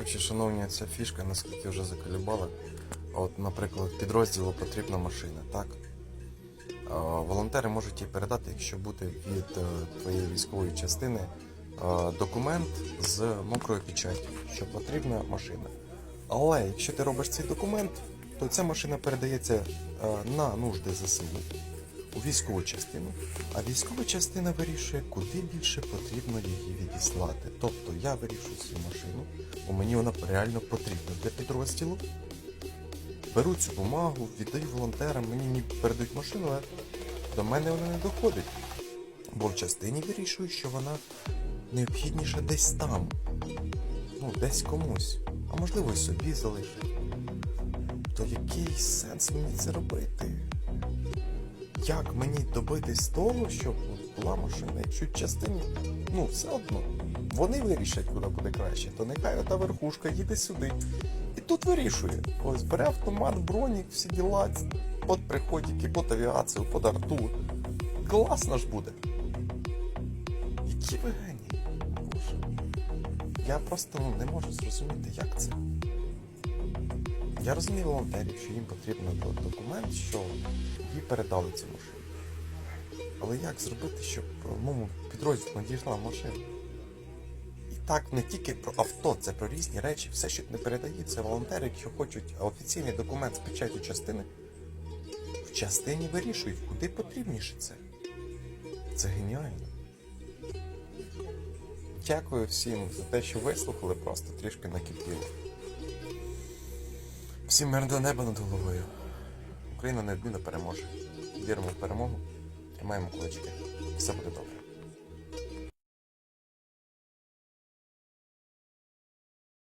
Коротше, шановні, ця фішка наскільки вже заколебала. От, наприклад, підрозділу потрібна машина, так? Волонтери можуть їй передати, якщо буде від е, твоєї військової частини е, документ з мокрою печаттю, що потрібна машина. Але якщо ти робиш цей документ, то ця машина передається е, на нужди ЗСУ у військову частину, а військова частина вирішує, куди більше потрібно її відіслати. Тобто я вирішую цю машину, бо мені вона реально потрібна для підрозділу. Беру цю бумагу, віддаю волонтерам, мені ніби передають машину, але до мене вона не доходить. Бо в частині вирішую, що вона необхідніша десь там. Ну, десь комусь. А можливо, і собі залишить. То який сенс мені це робити? Як мені добитись того, щоб була машина, якщо частині, ну, все одно, вони вирішать, куди буде краще, то нехай ота верхушка їде сюди. І тут вирішує. Ось бере автомат, бронік, всі діла, под приходики, под авіацію, под арту. Класно ж буде. Які ви генії. Боже. Я просто ну, не можу зрозуміти, як це. Я розумію волонтерів, що їм потрібен документ, що їй передали цю машину. Але як зробити, щоб моєму підрозділу надійшла машина? Так не тільки про авто, це про різні речі. Все, що не передається волонтери, якщо хочуть офіційний документ з печаттю частини, в частині вирішують, куди потрібніше це. Це геніально. Дякую всім за те, що вислухали, просто трішки накипіло. Всім мирного неба над головою. Україна неодмінно переможе. Віримо в перемогу, тримаємо кулачки. Все буде добре.